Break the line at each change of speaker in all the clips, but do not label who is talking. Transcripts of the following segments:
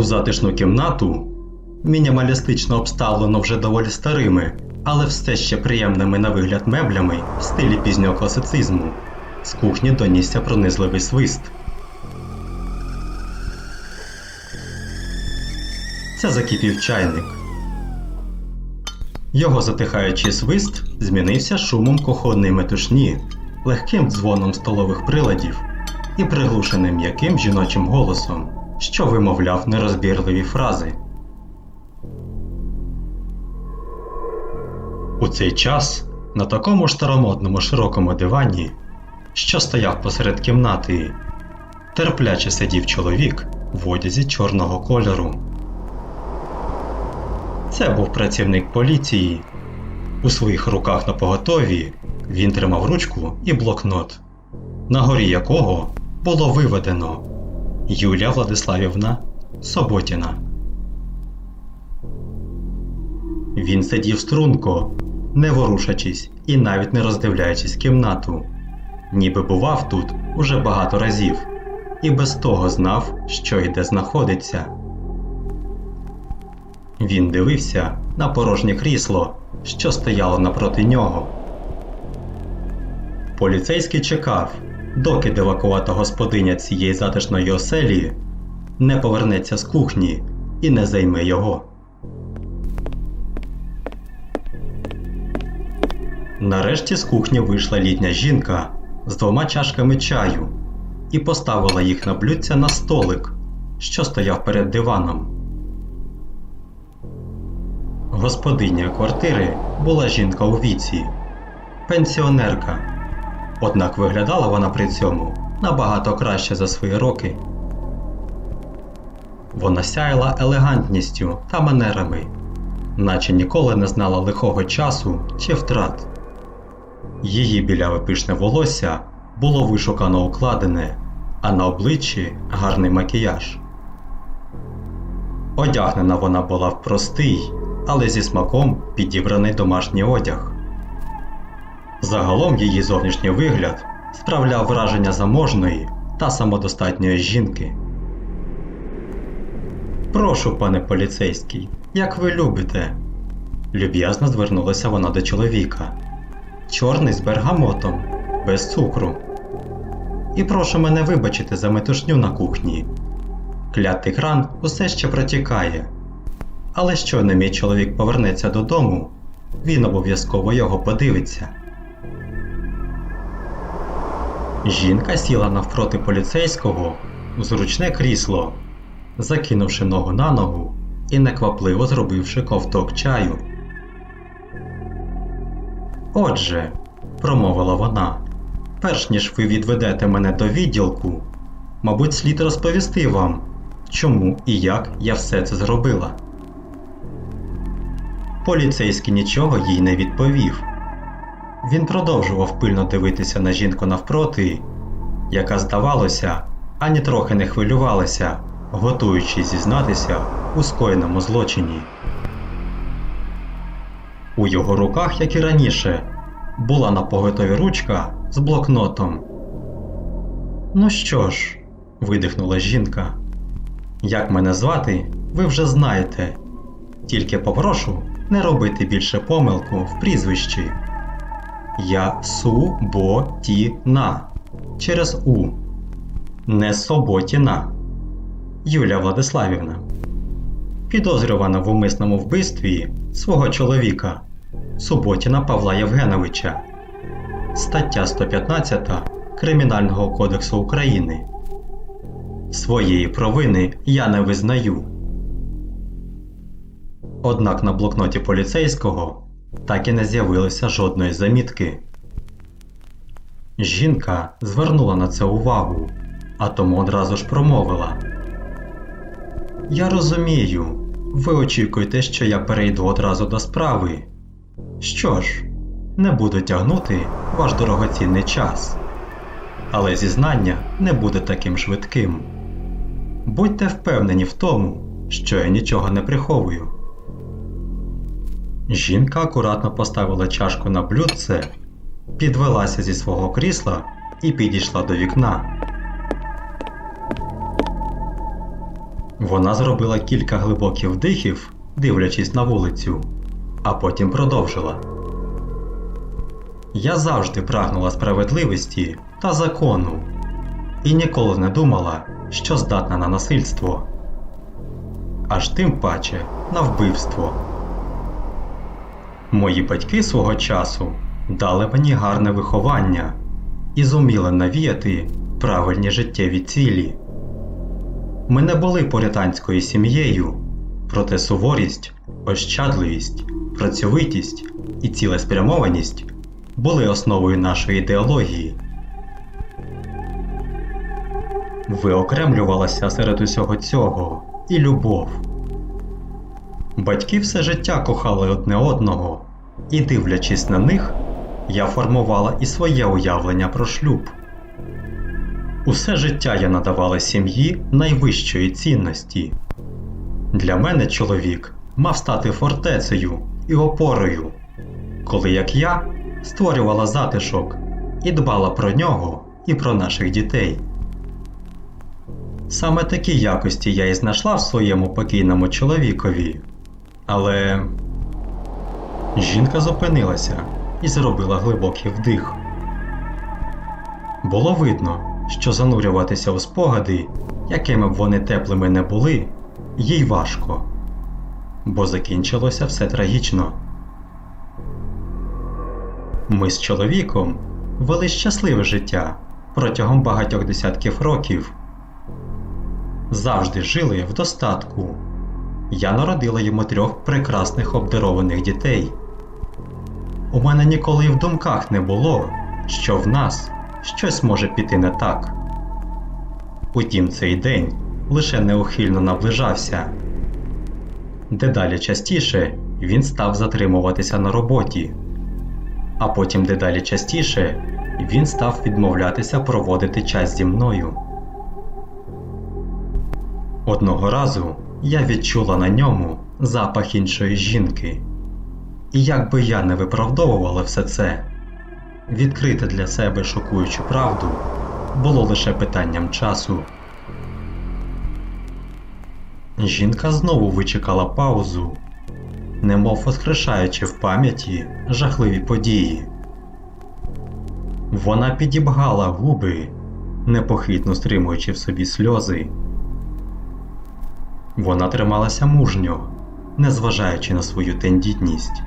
У затишну кімнату, мінімалістично обставлену вже доволі старими, але все ще приємними на вигляд меблями в стилі пізнього класицизму, з кухні донісся пронизливий свист. Це закипів чайник. Його затихаючий свист змінився шумом кухонної метушні, легким дзвоном столових приладів і приглушеним м'яким жіночим голосом, що вимовляв нерозбірливі фрази. У цей час на такому ж старомодному широкому дивані, що стояв посеред кімнати, терпляче сидів чоловік в одязі чорного кольору. Це був працівник поліції. У своїх руках на поготові він тримав ручку і блокнот, на горі якого було виведено Юлія Владиславівна Соботіна. Він сидів струнко, не ворушачись і навіть не роздивляючись кімнату, ніби бував тут уже багато разів, і без того знав, що й де знаходиться. Він дивився на порожнє крісло, що стояло напроти нього. Поліцейський чекав, доки дивакувата господиня цієї затишної оселі не повернеться з кухні і не займе його. Нарешті з кухні вийшла літня жінка з двома чашками чаю і поставила їх на блюдця на столик, що стояв перед диваном. Господиня квартири була жінка у віці, пенсіонерка. Однак виглядала вона при цьому набагато краще за свої роки. Вона сяяла елегантністю та манерами, наче ніколи не знала лихого часу чи втрат. Її біляве пишне волосся було вишукано укладене, а на обличчі гарний макіяж. Одягнена вона була в простий, але зі смаком підібраний домашній одяг. Загалом її зовнішній вигляд справляв враження заможної та самодостатньої жінки. Прошу, пане поліцейський, як ви любите. Люб'язно звернулася вона до чоловіка. Чорний з бергамотом, без цукру. І прошу мене вибачити за метушню на кухні. Клятий кран усе ще протікає. Але щойно мій чоловік повернеться додому, він обов'язково його подивиться. Жінка сіла навпроти поліцейського у зручне крісло, закинувши ногу на ногу і неквапливо зробивши ковток чаю. Отже, промовила вона, перш ніж ви відведете мене до відділку, мабуть, слід розповісти вам, чому і як я все це зробила. Поліцейський нічого їй не відповів. Він продовжував пильно дивитися на жінку навпроти, яка, здавалося, ані трохи не хвилювалася, готуючись зізнатися у скоєному злочині. У його руках, як і раніше, була напоготові ручка з блокнотом. Ну що ж, видихнула жінка. Як мене звати, ви вже знаєте. Тільки попрошу не робити більше помилку в прізвищі. Я Суботіна через У. Не Соботіна. Юлія Владиславівна. Підозрювана в умисному вбивстві свого чоловіка Суботіна Павла Євгеновича. Стаття 115 Кримінального кодексу України. Своєї провини я не визнаю. Однак на блокноті поліцейського так і не з'явилося жодної замітки. Жінка звернула на це увагу, а тому одразу ж промовила: Я розумію, ви очікуєте, що я перейду одразу до справи. Що ж, не буду тягнути ваш дорогоцінний час, але зізнання не буде таким швидким. Будьте впевнені в тому, що я нічого не приховую. Жінка акуратно поставила чашку на блюдце, підвелася зі свого крісла і підійшла до вікна. Вона зробила кілька глибоких вдихів, дивлячись на вулицю, а потім продовжила. Я завжди прагнула справедливості та закону і ніколи не думала, що здатна на насильство, аж тим паче на вбивство. Мої батьки свого часу дали мені гарне виховання і зуміли навіяти правильні життєві цілі. Ми не були порятанською сім'єю, проте суворість, ощадливість, працьовитість і цілеспрямованість були основою нашої ідеології. Виокремлювалася серед усього цього і любов. Батьки все життя кохали одне одного, і, дивлячись на них, я формувала і своє уявлення про шлюб. Усе життя я надавала сім'ї найвищої цінності. Для мене чоловік мав стати фортецею і опорою, коли як я створювала затишок і дбала про нього і про наших дітей. Саме такі якості я і знайшла в своєму покійному чоловікові. Але жінка зупинилася і зробила глибокий вдих. Було видно, що занурюватися у спогади, якими б вони теплими не були, їй важко, бо закінчилося все трагічно. Ми з чоловіком вели щасливе життя протягом багатьох десятків років. Завжди жили в достатку. Я народила йому трьох прекрасних обдарованих дітей. У мене ніколи й в думках не було, що в нас щось може піти не так. Утім, цей день лише неухильно наближався. Дедалі частіше він став затримуватися на роботі, а потім дедалі частіше він став відмовлятися проводити час зі мною. Одного разу я відчула на ньому запах іншої жінки. І як би я не виправдовувала все це, відкрити для себе шокуючу правду було лише питанням часу. Жінка знову вичекала паузу, немов воскрешаючи в пам'яті жахливі події. Вона підібгала губи, непохитно стримуючи в собі сльози. Вона трималася мужньо, незважаючи на свою тендітність.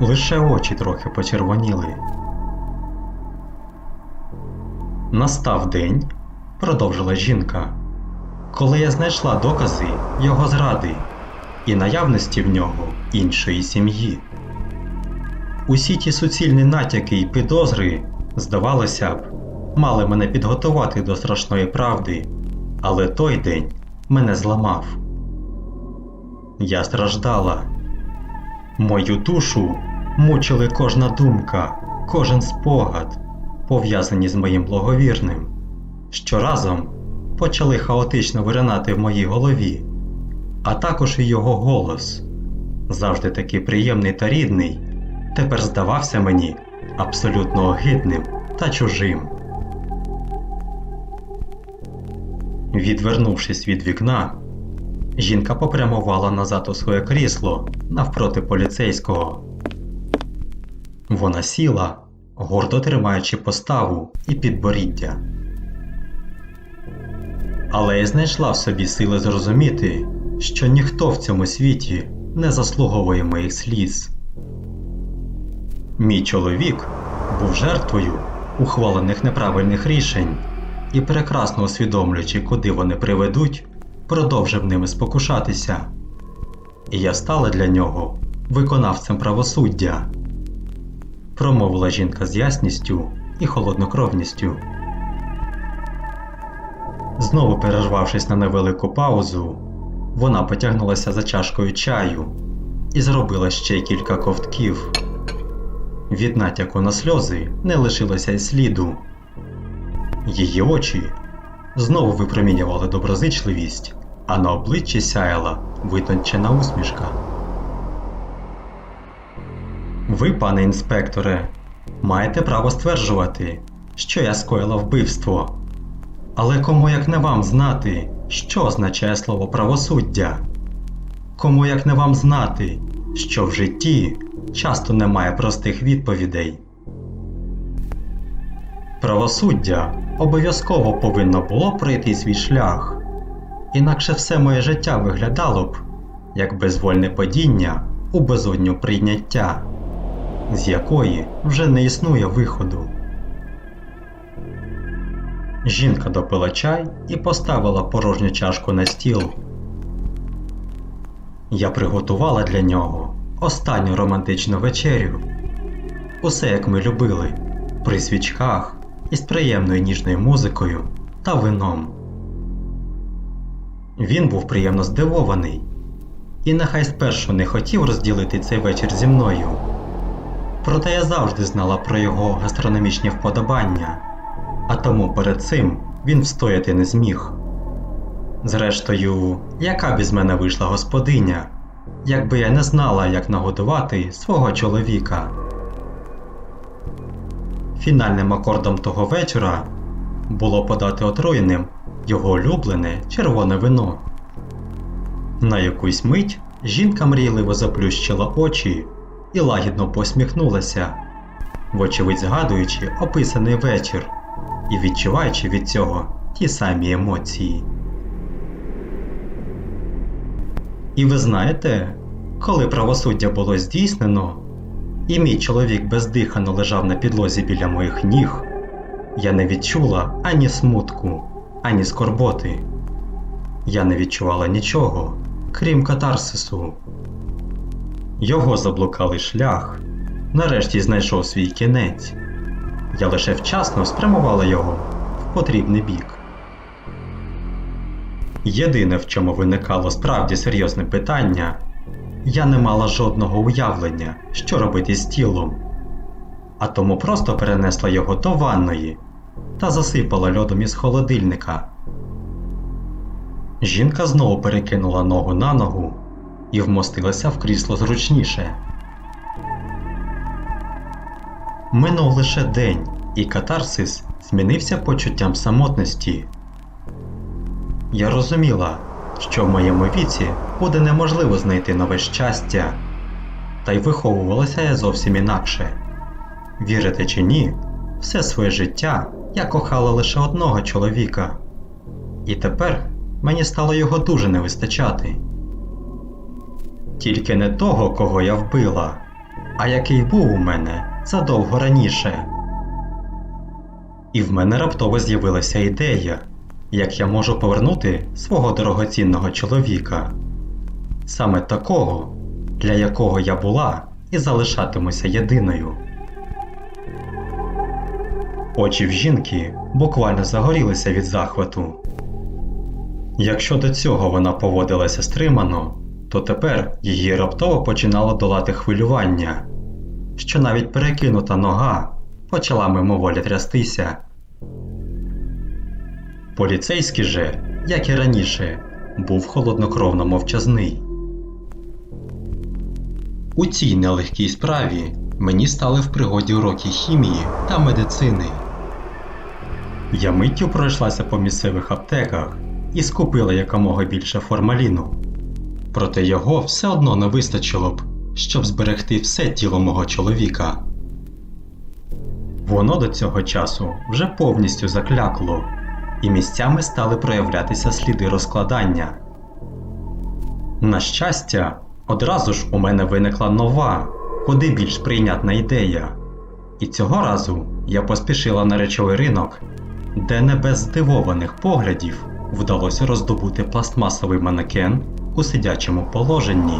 Лише очі трохи почервоніли. Настав день, продовжила жінка, коли я знайшла докази його зради і наявності в нього іншої сім'ї. Усі ті суцільні натяки й підозри, здавалося б, мали мене підготувати до страшної правди, але той день мене зламав. Я страждала. Мою душу мучили кожна думка, кожен спогад, пов'язані з моїм благовірним, що разом почали хаотично виринати в моїй голові, а також і його голос, завжди такий приємний та рідний, тепер здавався мені абсолютно огидним та чужим. Відвернувшись від вікна, жінка попрямувала назад у своє крісло навпроти поліцейського. Вона сіла, гордо тримаючи поставу і підборіддя. Але я знайшла в собі сили зрозуміти, що ніхто в цьому світі не заслуговує моїх сліз. Мій чоловік був жертвою ухвалених неправильних рішень і, прекрасно усвідомлюючи, куди вони приведуть, продовжив ними спокушатися. І я стала для нього виконавцем правосуддя, промовила жінка з ясністю і холоднокровністю. Знову перервавшись на невелику паузу, вона потягнулася за чашкою чаю і зробила ще кілька ковтків. Від натяку на сльози не лишилося й сліду. Її очі знову випромінювали доброзичливість, а на обличчі сяяла витончена усмішка. Ви, пане інспекторе, маєте право стверджувати, що я скоїла вбивство. Але кому як не вам знати, що означає слово правосуддя? Кому як не вам знати, що в житті часто немає простих відповідей. Правосуддя обов'язково повинно було пройти свій шлях, інакше все моє життя виглядало б як безвольне падіння у безодню прийняття, з якої вже не існує виходу. Жінка допила чай і поставила порожню чашку на стіл. Я приготувала для нього останню романтичну вечерю. Усе як ми любили, при свічках із приємною ніжною музикою та вином. Він був приємно здивований і нехай спершу не хотів розділити цей вечір зі мною. Проте я завжди знала про його гастрономічні вподобання, а тому перед цим він встояти не зміг. Зрештою, яка б із мене вийшла господиня, якби я не знала, як нагодувати свого чоловіка. Фінальним акордом того вечора було подати отруєним його улюблене червоне вино. На якусь мить жінка мрійливо заплющила очі і лагідно посміхнулася, вочевидь згадуючи описаний вечір і відчуваючи від цього ті самі емоції. І ви знаєте, коли правосуддя було здійснено, і мій чоловік бездихано лежав на підлозі біля моїх ніг, я не відчула ані смутку, ані скорботи. Я не відчувала нічого, крім катарсису. Його заблукалий шлях нарешті знайшов свій кінець. Я лише вчасно спрямувала його в потрібний бік. Єдине, в чому виникало справді серйозне питання, я не мала жодного уявлення, що робити з тілом, а тому просто перенесла його до ванної та засипала льодом із холодильника. Жінка знову перекинула ногу на ногу і вмостилася в крісло зручніше. Минув лише день, і катарсис змінився почуттям самотності. Я розуміла, що в моєму віці буде неможливо знайти нове щастя, та й виховувалася я зовсім інакше. Вірите чи ні, все своє життя я кохала лише одного чоловіка, і тепер мені стало його дуже не вистачати. Тільки не того, кого я вбила, а який був у мене задовго раніше. І в мене раптово з'явилася ідея, як я можу повернути свого дорогоцінного чоловіка, саме такого, для якого я була і залишатимуся єдиною. Очі в жінки буквально загорілися від захвату. Якщо до цього вона поводилася стримано, то тепер її раптово починало долати хвилювання, що навіть перекинута нога почала мимоволі трястися. Поліцейський же, як і раніше, був холоднокровно мовчазний. У цій нелегкій справі мені стали в пригоді уроки хімії та медицини. Я миттю пройшлася по місцевих аптеках і скупила якомога більше формаліну. Проте його все одно не вистачило б, щоб зберегти все тіло мого чоловіка. Воно до цього часу вже повністю заклякло, і місцями стали проявлятися сліди розкладання. На щастя, одразу ж у мене виникла нова, куди більш прийнятна ідея. І цього разу я поспішила на речовий ринок, де не без здивованих поглядів вдалося роздобути пластмасовий манекен у сидячому положенні.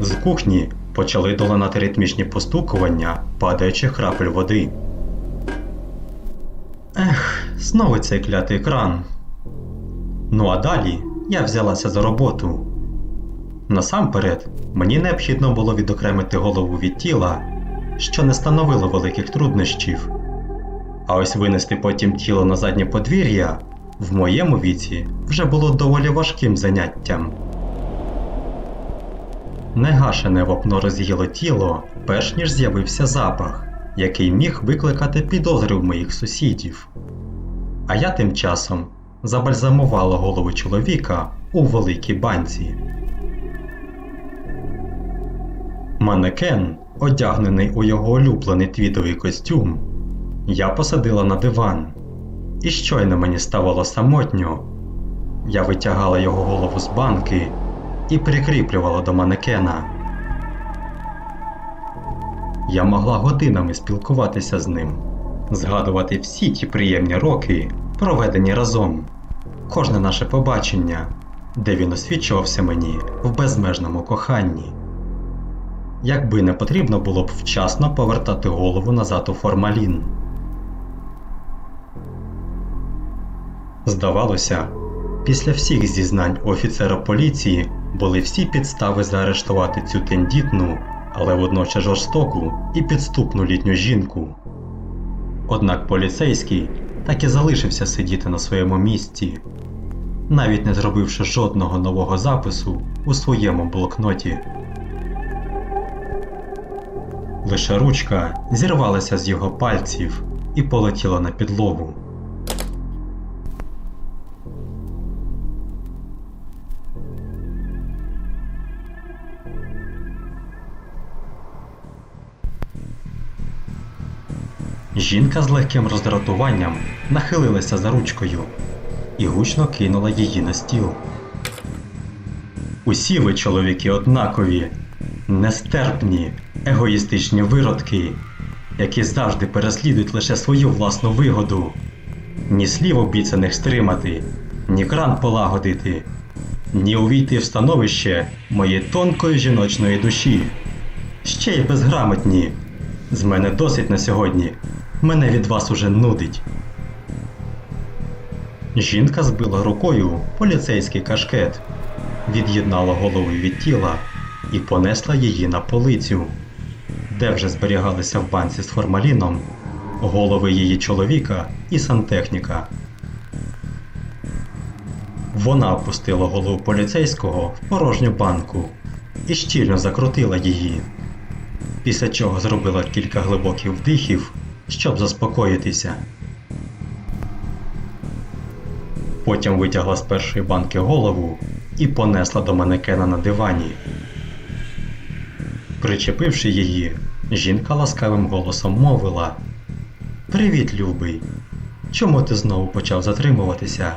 З кухні почали долинати ритмічні постукування падаючих крапель води. Ех, знову цей клятий кран. Ну а далі я взялася за роботу. Насамперед, мені необхідно було відокремити голову від тіла, що не становило великих труднощів. А ось винести потім тіло на заднє подвір'я в моєму віці вже було доволі важким заняттям. Негашене вапно роз'їло тіло, перш ніж з'явився запах, який міг викликати підозри в моїх сусідів. А я тим часом забальзамувала голову чоловіка у великій банці. Манекен, одягнений у його улюблений твітовий костюм, я посадила на диван, і щойно мені ставало самотньо, я витягала його голову з банки і прикріплювала до манекена. Я могла годинами спілкуватися з ним, згадувати всі ті приємні роки, проведені разом, кожне наше побачення, де він освічувався мені в безмежному коханні. Якби не потрібно було б вчасно повертати голову назад у формалін. Здавалося, після всіх зізнань офіцера поліції були всі підстави заарештувати цю тендітну, але водночас жорстоку і підступну літню жінку. Однак поліцейський так і залишився сидіти на своєму місці, навіть не зробивши жодного нового запису у своєму блокноті. Лише ручка зірвалася з його пальців і полетіла на підлогу. Жінка з легким роздратуванням нахилилася за ручкою і гучно кинула її на стіл. Усі ви, чоловіки, однакові, нестерпні, егоїстичні виродки, які завжди переслідують лише свою власну вигоду, ні слів обіцяних стримати, ні кран полагодити, ні увійти в становище моєї тонкої жіночної душі. Ще й безграмотні. З мене досить на сьогодні. Мене від вас уже нудить. Жінка збила рукою поліцейський кашкет, від'єднала голову від тіла і понесла її на полицю, де вже зберігалися в банці з формаліном голови її чоловіка і сантехніка. Вона опустила голову поліцейського в порожню банку і щільно закрутила її, після чого зробила кілька глибоких вдихів, щоб заспокоїтися. Потім витягла з першої банки голову і понесла до манекена на дивані. Причепивши її, жінка ласкавим голосом мовила: Привіт, любий! Чому ти знову почав затримуватися?